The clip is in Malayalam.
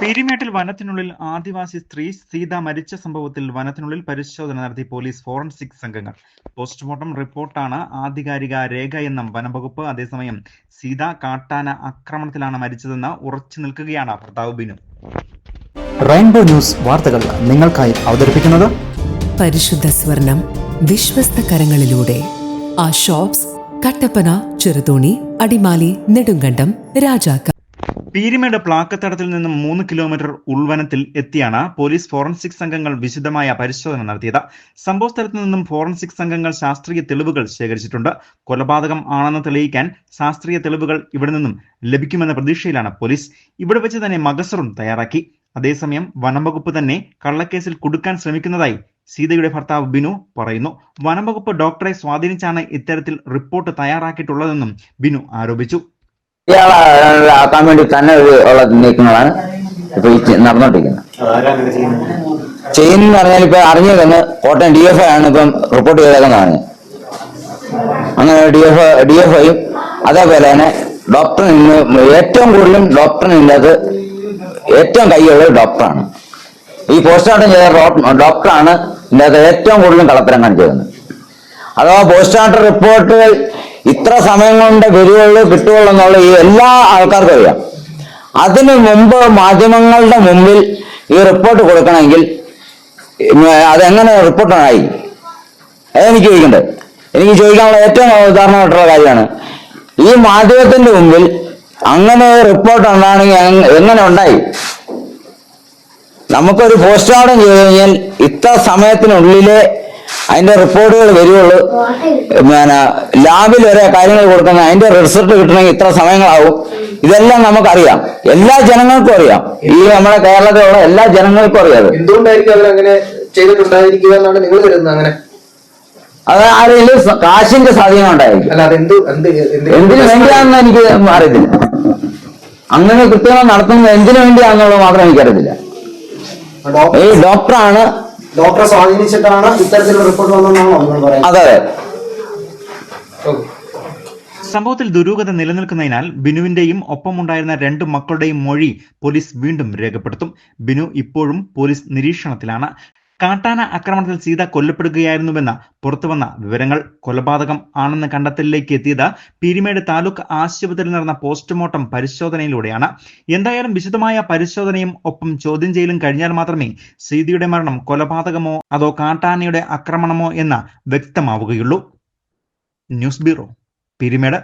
പീരിമേട്ടിൽ വനത്തിനുള്ളിൽ ആദിവാസി സ്ത്രീ സീത മരിച്ച സംഭവത്തിൽ വനത്തിനുള്ളിൽ പരിശോധന നടത്തി പോലീസ് ഫോറൻസിക് സംഘങ്ങൾ. പോസ്റ്റ്മോർട്ടം റിപ്പോർട്ടാണ് ആധികാരിക രേഖ എന്നും വനംവകുപ്പ്. അതേസമയം സീത കാട്ടാന ആക്രമണത്തിലാണ് മരിച്ചതെന്ന് ഉറച്ചു നിൽക്കുകയാണ് ഭർത്താവ് ബിനു. റെയിൻബോ ന്യൂസ് വാർത്തകൾ നിങ്ങൾക്കായി അവതരിപ്പിക്കുന്നത് പരിശുദ്ധ സ്വർണം വിശ്വസ്ത കരങ്ങളിലൂടെ. ആ ഷോപ്സ് കട്ടപ്പന ചെറുതോണി അടിമാലി നെടുങ്കണ്ടം രാജാക്ക. പീരിമേട് പ്ലാക്കത്തടത്തിൽ നിന്നും മൂന്ന് കിലോമീറ്റർ ഉൾവനത്തിൽ എത്തിയാണ് പോലീസ് ഫോറൻസിക് സംഘങ്ങൾ വിശദമായ പരിശോധന നടത്തിയത്. സംഭവ സ്ഥലത്ത് നിന്നും ഫോറൻസിക് സംഘങ്ങൾ ശാസ്ത്രീയ തെളിവുകൾ ശേഖരിച്ചിട്ടുണ്ട്. കൊലപാതകം ആണെന്ന് തെളിയിക്കാൻ ശാസ്ത്രീയ തെളിവുകൾ ഇവിടെ നിന്നും ലഭിക്കുമെന്ന പ്രതീക്ഷയിലാണ് പോലീസ്. ഇവിടെ വെച്ച് തന്നെ മഗസറും തയ്യാറാക്കി. അതേസമയം വനംവകുപ്പ് തന്നെ കള്ളക്കേസിൽ കുടുക്കാൻ ശ്രമിക്കുന്നതായി സീതയുടെ ഭർത്താവ് ബിനു പറയുന്നു. വനംവകുപ്പ് ഡോക്ടറെ സ്വാധീനിച്ചാണ് ഇത്തരത്തിൽ റിപ്പോർട്ട് തയ്യാറാക്കിയിട്ടുള്ളതെന്നും ബിനു ആരോപിച്ചു. ഇയാളെ ആക്കാൻ വേണ്ടി തന്നെ ഉള്ള നീക്കങ്ങളാണ് ഇപ്പൊ ഈ നടന്നോണ്ടിരിക്കുന്നത്. നടന്നുകൊണ്ടിരിക്കുന്നത് ചെയ്യുന്ന പറഞ്ഞാൽ ഇപ്പൊ അറിഞ്ഞതെന്ന് കോട്ടയം ഡി എഫ് ഐ ആണ് ഇപ്പം റിപ്പോർട്ട് ചെയ്തേക്കുന്നതാണ് അങ്ങനെ ഡി എഫ് ഡി എഫ് ഐയും അതേപോലെ തന്നെ ഡോക്ടർ ഇന്ന് ഏറ്റവും കൂടുതലും ഡോക്ടറിന് ഇന്നത് ഏറ്റവും കൈയുള്ള ഡോക്ടറാണ് ഈ പോസ്റ്റ്മോർട്ടം ചെയ്ത ഡോക്ടറാണ് ഇല്ലാത്ത ഏറ്റവും കൂടുതലും കളത്തരം കാണിച്ചത് അഥവാ പോസ്റ്റ്മോർട്ടം റിപ്പോർട്ടുകൾ ഇത്ര സമയം കൊണ്ട് വരുവുള്ളൂ കിട്ടുകയുള്ളൂ എന്നുള്ള ഈ എല്ലാ ആൾക്കാർക്കും അറിയാം. അതിനു മുമ്പ് മാധ്യമങ്ങളുടെ മുമ്പിൽ ഈ റിപ്പോർട്ട് കൊടുക്കണമെങ്കിൽ അതെങ്ങനെ അതെങ്ങനെ റിപ്പോർട്ടായി അതെനിക്ക് ചോദിക്കേണ്ടത്. എനിക്ക് ചോദിക്കാനുള്ള ഏറ്റവും ഉദാഹരണമായിട്ടുള്ള കാര്യമാണ്. ഈ മാധ്യമത്തിന്റെ മുമ്പിൽ അങ്ങനെ റിപ്പോർട്ട് ഉണ്ടാണെങ്കിൽ എങ്ങനെ ഉണ്ടായി? നമുക്കൊരു പോസ്റ്റ്മോർട്ടം ചെയ്ത് കഴിഞ്ഞാൽ ഇത്ര സമയത്തിനുള്ളിലേ അതിന്റെ റിപ്പോർട്ടുകൾ വരികയുള്ളൂ പിന്നെ ലാബിൽ വരെ കാര്യങ്ങൾ കൊടുക്കുന്ന അതിന്റെ റിസൾട്ട് കിട്ടണമെങ്കിൽ ഇത്ര സമയങ്ങളാവും. ഇതെല്ലാം നമുക്കറിയാം. എല്ലാ ജനങ്ങൾക്കും അറിയാം. ഈ നമ്മുടെ കേരളത്തിലുള്ള എല്ലാ ജനങ്ങൾക്കും അറിയാം അത്. എന്തുകൊണ്ടായിരിക്കും അവരങ്ങനെ ചെയ്തിട്ടുണ്ടായിരിക്കുക എന്നാണ് നിങ്ങൾ കരുതുന്നത് അങ്ങനെ? അത് ആരെങ്കിലും കാശിന്റെ സ്വാധീനം ഉണ്ടായിരിക്കും. എന്തിനു വേണ്ടിയാണെന്ന് എനിക്ക് അറിയത്തില്ല. അങ്ങനെ കൃത്യമായി നടത്തുന്നത് എന്തിനു വേണ്ടിയാണെന്നുള്ളത് മാത്രം എനിക്കറിയത്തില്ല ഈ ഡോക്ടറാണ് ഡോക്ടറെ സ്വാധീനിച്ചിട്ടാണ് ഇത്തരത്തിലുള്ള റിപ്പോർട്ട് വന്നതെന്നാണോ നിങ്ങൾ പറയുന്നത് അതെ അതെ. സംഭവത്തിൽ ദുരൂഹത നിലനിൽക്കുന്നതിനാൽ ബിനുവിന്റെയും ഒപ്പമുണ്ടായിരുന്ന രണ്ട് മക്കളുടെയും മൊഴി പോലീസ് വീണ്ടും രേഖപ്പെടുത്തും. ബിനു ഇപ്പോഴും പോലീസ് നിരീക്ഷണത്തിലാണ്. കാട്ടാന ആക്രമണത്തിൽ സീത കൊല്ലപ്പെടുകയായിരുന്നുവെന്ന പുറത്തുവന്ന വിവരങ്ങൾ കൊലപാതകം ആണെന്ന കണ്ടെത്തലിലേക്ക് എത്തിയത് പീരിമേട് താലൂക്ക് ആശുപത്രിയിൽ നടന്ന പോസ്റ്റ്മോർട്ടം പരിശോധനയിലൂടെയാണ്. എന്തായാലും വിശദമായ പരിശോധനയും ഒപ്പം ചോദ്യം ചെയ്യലും കഴിഞ്ഞാൽ മാത്രമേ സീതയുടെ മരണം കൊലപാതകമോ അതോ കാട്ടാനയുടെ ആക്രമണമോ എന്ന് വ്യക്തമാവുകയുള്ളൂ. News bureau Peermade.